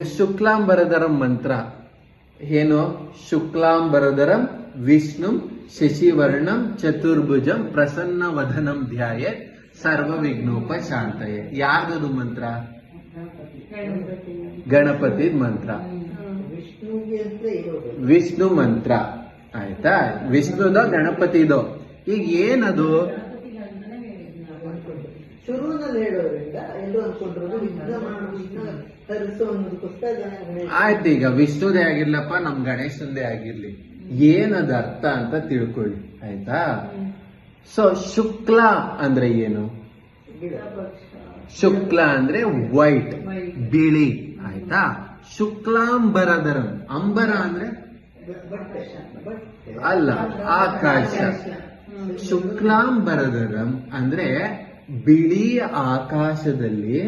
ಶುಕ್ಲಾಂಬರಧರಂ ಮಂತ್ರ. ಏನು? ಶುಕ್ಲಾಂಬರಧರಂ ವಿಷ್ಣು ಶಶಿವರ್ಣಂ ಚತುರ್ಭುಜಂ ಪ್ರಸನ್ನ ವಧನಂ ಧ್ಯಾಯ ಸರ್ವ ವಿಘ್ನೋಪ ಶಾಂತಯೇ ಯಾರ್ದದು ಮಂತ್ರ? ಗಣಪತಿ ಮಂತ್ರ. ವಿಷ್ಣು ಮಂತ್ರ. ಆಯ್ತಾ? ವಿಷ್ಣುದ ಗಣಪತಿದು? ಈಗ ಏನದು? ಆಯ್ತು, ಈಗ ವಿಷ್ಣುದೇ ಆಗಿರ್ಲಪ್ಪ, ನಮ್ ಗಣೇಶಂದೇ ಆಗಿರ್ಲಿ. ಏನದ ಅರ್ಥ ಅಂತ ತಿಳ್ಕೊಳ್ಳಿ, ಆಯ್ತಾ? ಸೊ ಶುಕ್ಲ ಅಂದ್ರೆ ಏನು? ಶುಕ್ಲ ಅಂದ್ರೆ ವೈಟ್ ಬಿಳಿ, ಆಯ್ತಾ? ಶುಕ್ಲಾಂಬರಧರಂ ಅಂಬರ ಅಂದ್ರೆ? ಅಲ್ಲ, ಆಕಾಶ. ಶುಕ್ಲಾಂಬರಧರಂ ಅಂದ್ರೆ ಬಿಳಿ ಆಕಾಶದಲ್ಲಿ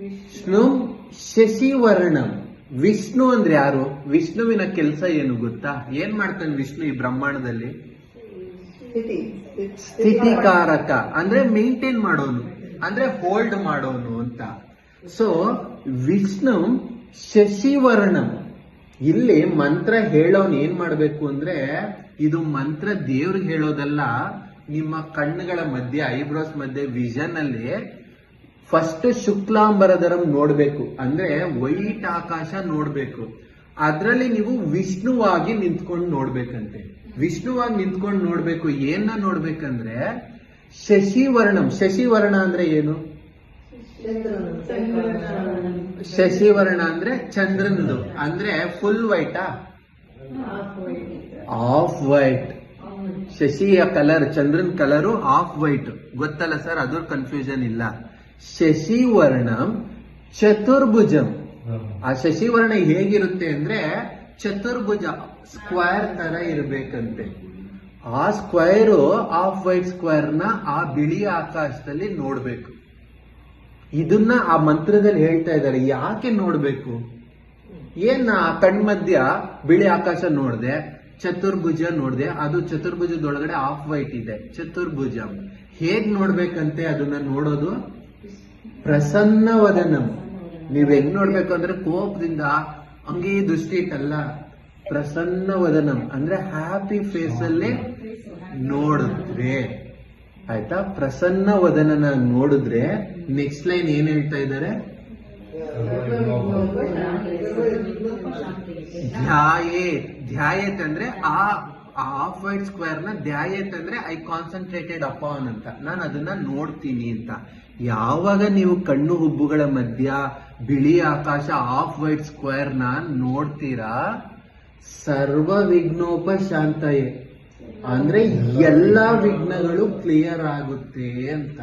ವಿಷ್ಣು ಶಶಿವರ್ಣಂ. ವಿಷ್ಣು ಅಂದ್ರೆ ಯಾರು? ವಿಷ್ಣುವಿನ ಕೆಲಸ ಏನು ಗೊತ್ತಾ? ಏನ್ ಮಾಡ್ತಾನೆ ವಿಷ್ಣು ಈ ಬ್ರಹ್ಮಾಂಡದಲ್ಲಿ? ಸ್ಥಿತಿ. ಸ್ಥಿತಿಕಾರಕ. ಅಂದ್ರೆ ಮೇಂಟೈನ್ ಮಾಡೋನು. ಅಂದ್ರೆ ಹೋಲ್ಡ್ ಮಾಡೋನು ಅಂತ. ಸೊ ವಿಷ್ಣು ಶಶಿವರ್ಣಂ. ಇಲ್ಲಿ ಮಂತ್ರ ಹೇಳೋನು ಏನ್ ಮಾಡ್ಬೇಕು ಅಂದ್ರೆ ಇದು ಮಂತ್ರ ದೇವ್ರಿಗೆ ಹೇಳೋದಲ್ಲ ನಿಮ್ಮ ಕಣ್ಣುಗಳ ಮಧ್ಯೆ ಐಬ್ರೋಸ್ ಮಧ್ಯೆ ವಿಷನ್ ಅಲ್ಲಿ ಫಸ್ಟ್ ಶುಕ್ಲಾಂಬರಧರಂ ನೋಡ್ಬೇಕು. ಅಂದ್ರೆ ವೈಟ್ ಆಕಾಶ ನೋಡ್ಬೇಕು. ಅದರಲ್ಲಿ ನೀವು ವಿಷ್ಣುವಾಗಿ ನಿಂತ್ಕೊಂಡು ನೋಡ್ಬೇಕಂತೆ. ವಿಷ್ಣುವಾಗಿ ನಿಂತ್ಕೊಂಡು ನೋಡ್ಬೇಕು. ಏನ ನೋಡ್ಬೇಕಂದ್ರೆ ಶಶಿವರ್ಣಂ. ಶಶಿವರ್ಣ ಅಂದ್ರೆ ಏನು? ಶಶಿವರ್ಣ ಅಂದ್ರೆ ಚಂದ್ರನದು. ಅಂದ್ರೆ ಫುಲ್ ವೈಟಾ ಆಫ್ ವೈಟ್ ಶಶಿಯ ಕಲರ್ ಚಂದ್ರನ್ ಕಲರು ಆಫ್ ವೈಟ್ ಗೊತ್ತಲ್ಲ ಸರ್ ಅದ್ರ ಕನ್ಫ್ಯೂಷನ್ ಇಲ್ಲ. ಶಶಿವರ್ಣಂ ಚತುರ್ಭುಜಂ. ಆ ಶಶಿವರ್ಣ ಹೇಗಿರುತ್ತೆ ಅಂದ್ರೆ ಚತುರ್ಭುಜ ಸ್ಕ್ವೇರ್ ತರ ಇರಬೇಕಂತೆ. ಆ ಸ್ಕ್ವೇರ್ ಆಫ್ ವೈಟ್ ಸ್ಕ್ವೇರ್ನ ಆ ಬಿಳಿ ಆಕಾಶದಲ್ಲಿ ನೋಡ್ಬೇಕು. ಇದನ್ನ ಆ ಮಂತ್ರದಲ್ಲಿ ಹೇಳ್ತಾ ಇದ್ದಾರೆ. ಯಾಕೆ ನೋಡ್ಬೇಕು? ಏನ್ ಆ ಕಣ್ಮಧ್ಯ ಬಿಳಿ ಆಕಾಶ ನೋಡ್ದೆ? ಚತುರ್ಭುಜ ನೋಡಿದೆ, ಅದು ಚತುರ್ಭುಜದೊಳಗಡೆ ಆಫ್ ವೈಟ್ ಇದೆ. ಚತುರ್ಭುಜ. ಹೇಗ್ ನೋಡ್ಬೇಕಂತೆ ಅದನ್ನ ನೋಡೋದು? ಪ್ರಸನ್ನ ವದನಂ ನೀವ್ ಹೆಂಗ್ ನೋಡ್ಬೇಕು ಅಂದ್ರೆ ಕೋಪದಿಂದ, ಹಂಗೆ ದೃಷ್ಟಿ ಇಟ್ಟಲ್ಲ ಪ್ರಸನ್ನ ವದನಂ ಅಂದ್ರೆ ಹ್ಯಾಪಿ ಫೇಸ್ ಅಲ್ಲಿ ನೋಡಿದ್ರೆ. ಆಯ್ತಾ? ಪ್ರಸನ್ನ ವದನನ ನೋಡಿದ್ರೆ ನೆಕ್ಸ್ಟ್ ಲೈನ್ ಏನ್ ಹೇಳ್ತಾ ಇದ್ದಾರೆ ಧ್ಯಾಯೇತ್ ಧ್ಯಾಯೇತ್ ಅಂದ್ರೆ ಆ ಆಫ್ ವೈಟ್ ಸ್ಕ್ವೇರ್ನ ಧ್ಯಾಯೇತ್ ಅಂದ್ರೆ ಐ ಕಾನ್ಸಂಟ್ರೇಟೆಡ್ ಅಪಾನ್ ಅಂತ. ನಾನು ಅದನ್ನ ನೋಡ್ತೀನಿ ಅಂತ. ಯಾವಾಗ ನೀವು ಕಣ್ಣು ಹುಬ್ಬುಗಳ ಮಧ್ಯ, ಬಿಳಿ ಆಕಾಶ ಆಫ್ ವೈಟ್ ಸ್ಕ್ವೇರ್ನ ನೋಡ್ತೀರಾ? ಸರ್ವ ವಿಘ್ನೋಪ ಶಾಂತಯೇ. ಅಂದ್ರೆ ಎಲ್ಲಾ ವಿಘ್ನಗಳು ಕ್ಲಿಯರ್ ಆಗುತ್ತೆ ಅಂತ.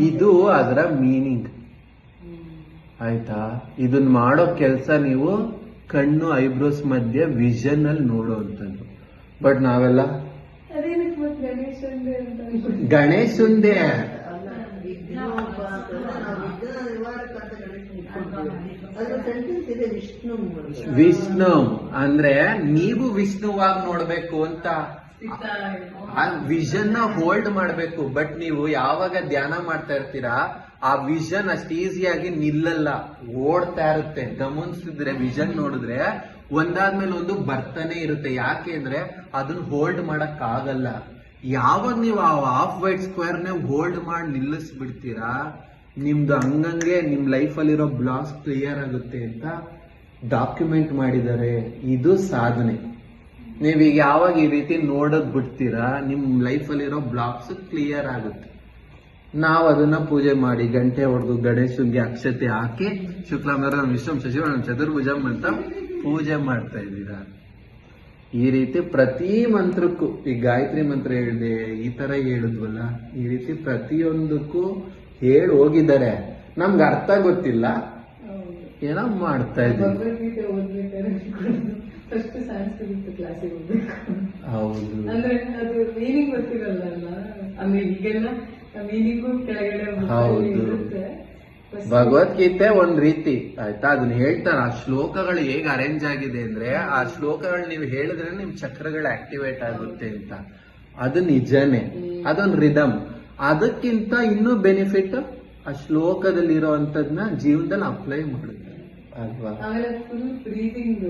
ಇದು ಅದರ ಮೀನಿಂಗ್ ಆಯ್ತಾ? ಇದನ್ನ ಮಾಡೋ ಕೆಲಸ ನೀವು ಕಣ್ಣು ಐಬ್ರೋಸ್ ಮಧ್ಯೆ ವಿಷನ್ ಅಲ್ಲಿ ನೋಡುವಂಥದ್ದು ಬಟ್ ನಾವೆಲ್ಲ? ಗಣೇಶಂದೇ ವಿಷ್ಣು. ವಿಷ್ಣು. ಅಂದ್ರೆ ನೀವು ವಿಷ್ಣುವಾಗಿ ನೋಡ್ಬೇಕು ಅಂತ ಆ ವಿಷನ್ನ ಹೋಲ್ಡ್ ಮಾಡ್ಬೇಕು ಬಟ್ ನೀವು ಯಾವಾಗ ಧ್ಯಾನ ಮಾಡ್ತಾ ಇರ್ತೀರಾ, ಆ ವಿಷನ್ ಅಷ್ಟು ಈಸಿಯಾಗಿ ನಿಲ್ಲಲ್ಲ, ಓಡ್ತಾ ಇರುತ್ತೆ. ಗಮನಿಸಿದ್ರೆ ವಿಷನ್ ನೋಡಿದ್ರೆ, ಒಂದಾದ್ಮೇಲೆ ಒಂದು ಬರ್ತಾನೆ ಇರುತ್ತೆ. ಯಾಕೆ ಅಂದ್ರೆ, ಅದನ್ನ ಹೋಲ್ಡ್ ಮಾಡಕ್ ಆಗಲ್ಲ ಯಾವಾಗ ನೀವು ಆ ಆಫ್ ವೈಟ್ ಸ್ಕ್ವೇರ್ನ ಹೋಲ್ಡ್ ಮಾಡಿ ನಿಲ್ಲಿಸ್ಬಿಡ್ತೀರಾ, ನಿಮ್ದು ಹಂಗಂಗೆ ನಿಮ್ ಲೈಫ್ ಅಲ್ಲಿರೋ ಬ್ಲಾಕ್ಸ್ ಕ್ಲಿಯರ್ ಆಗುತ್ತೆ ಅಂತ ಡಾಕ್ಯುಮೆಂಟ್ ಮಾಡಿದ್ದಾರೆ. ಇದು ಸಾಧನೆ. ನೀವೀಗ ಯಾವಾಗ ಈ ರೀತಿ ನೋಡೋದ್ ಬಿಡ್ತೀರಾ, ನಿಮ್ ಲೈಫ್ ಅಲ್ಲಿರೋ ಬ್ಲಾಕ್ಸ್ ಕ್ಲಿಯರ್ ಆಗುತ್ತೆ. ನಾವು ಅದನ್ನ ಪೂಜೆ ಮಾಡಿ ಗಂಟೆ ಹೊಡೆದು ಗಣೇಶನ್ಗೆ ಅಕ್ಷತೆ ಹಾಕಿ ಶುಕ್ಲಾಂಬರ ವಿಶ್ವಂ ಸಚಿವ ಚತುರ್ಭುಜ ಅಂತ ಪೂಜೆ ಮಾಡ್ತಾ ಇದ್ದೀರಾ. ಈ ರೀತಿ ಪ್ರತಿ ಮಂತ್ರಕ್ಕೂ, ಈ ಗಾಯತ್ರಿ ಮಂತ್ರ ಹೇಳಿದೆ, ಈ ತರ ಹೇಳಿದ್ವಲ್ಲ, ಈ ರೀತಿ ಪ್ರತಿಯೊಂದಕ್ಕೂ ಹೇಳಿ ಹೋಗಿದ್ದಾರೆ. ನಮ್ಗೆ ಅರ್ಥ ಗೊತ್ತಿಲ್ಲ. ಏನೋ ಮಾಡ್ತಾ ಇದ್ದೀವಿ. ಕ್ಲಾಸಿಗೆ ಹೋಗ್ಬೇಕು ಹೌದು. ಅಂದ್ರೆ ಅದು ಮೀನಿಂಗ್ ಗೊತ್ತಿರಲ್ಲ ಅಲ್ಲ? ಅಂದ್ರೆ ಈಗೆಲ್ಲ ಮೀನಿಂಗು ಕೆಳಗಡೆ ಹೌದು. ಇರುತ್ತೆ. First ಭಗವದ್ಗೀತೆ ಒಂದ್ ರೀತಿ ಆಯ್ತಾ? ಅದನ್ನ ಹೇಳ್ತಾರ. ಆ ಶ್ಲೋಕಗಳು ಹೇಗ್ ಅರೇಂಜ್ ಆಗಿದೆ ಅಂದ್ರೆ ಆ ಶ್ಲೋಕಗಳು ನೀವು ಹೇಳಿದ್ರೆ ನಿಮ್ ಚಕ್ರಗಳು ಆಕ್ಟಿವೇಟ್ ಆಗುತ್ತೆ ಅಂತ. ಅದು ನಿಜನೇ. ಅದೊಂದು ರಿದಮ್ ಅದಕ್ಕಿಂತ ಇನ್ನೂ ಬೆನಿಫಿಟ್ ಆ ಶ್ಲೋಕದಲ್ಲಿ ಇರೋವಂಥದ್ನ ಜೀವನದಲ್ಲಿ ಅಪ್ಲೈ ಮಾಡುತ್ತೆ. ಅಲ್ವಾ? ಆಮೇಲೆ ಫುಲ್ ಬ್ರೀದಿಂಗ್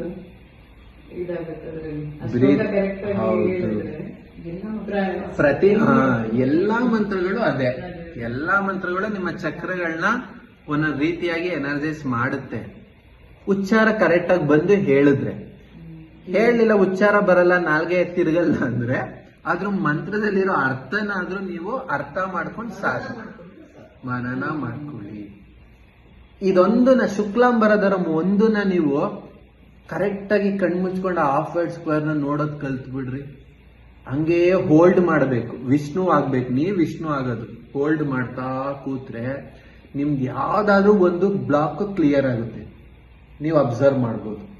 ಪ್ರತಿ ಹಾ ಎಲ್ಲಾ ಮಂತ್ರಗಳು ಅದೇ. ಎಲ್ಲಾ ಮಂತ್ರಗಳು ನಿಮ್ಮ ಚಕ್ರಗಳನ್ನ ಒಂದೊಂದು ರೀತಿಯಾಗಿ ಎನರ್ಜೈಸ್ ಮಾಡುತ್ತೆ. ಉಚ್ಚಾರ ಕರೆಕ್ಟ್ ಆಗಿ ಬಂದು ಹೇಳಿದ್ರೆ. ಹೇಳಲಿಲ್ಲ ಉಚ್ಚಾರ ಬರಲ್ಲ ನಾಲ್ಗೆ ತಿರುಗಲ್ಲ ಅಂದ್ರೆ ಅದ್ರ ಮಂತ್ರದಲ್ಲಿರೋ ಅರ್ಥನಾದ್ರೂ ನೀವು ಅರ್ಥ ಮಾಡ್ಕೊಂಡು ಸಾಧನೆ ಮನನ ಮಾಡ್ಕೊಳ್ಳಿ. ಇದೊಂದನ್ನ ಶುಕ್ಲಾಂಬರದರ ಒಂದನ್ನ ನೀವು ಕರೆಕ್ಟ್ ಆಗಿ ಕಣ್ಮುಚ್ಕೊಂಡು ಹಾಫ್ ವೈಡ್ ಸ್ಕ್ವೇರ್ನ ನೋಡೋದು ನೋಡೋದ್ ಕಲ್ತ್ ಬಿಡ್ರಿ ಹಂಗೆ ಹೋಲ್ಡ್ ಮಾಡಬೇಕು. ವಿಷ್ಣು ಆಗ್ಬೇಕು. ನೀವ್ ವಿಷ್ಣು ಆಗೋದು. ಹೋಲ್ಡ್ ಮಾಡ್ತಾ ಕೂತ್ರೆ ನಿಮ್ಗೆ ಯಾವ್ದಾದ್ರು ಒಂದು ಬ್ಲಾಕ್ ಕ್ಲಿಯರ್ ಆಗುತ್ತೆ. ನೀವು ಅಬ್ಸರ್ವ್ ಮಾಡ್ಬೋದು.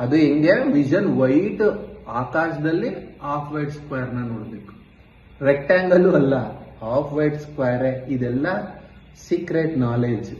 ಅದು ಹೆಂಗೆ? ವಿಷನ್ ವೈಟ್ ಆಕಾಶದಲ್ಲಿ ಹಾಫ್ ವೈಟ್ ಸ್ಕ್ವೇರ್ನ ನೋಡಬೇಕು. ರೆಕ್ಟ್ಯಾಂಗಲ್ ಅಲ್ಲ ಹಾಫ್ ವೈಟ್ ಸ್ಕ್ವೇರ್ ಇದೆಲ್ಲ ಸೀಕ್ರೆಟ್ ನಾಲೆಜ್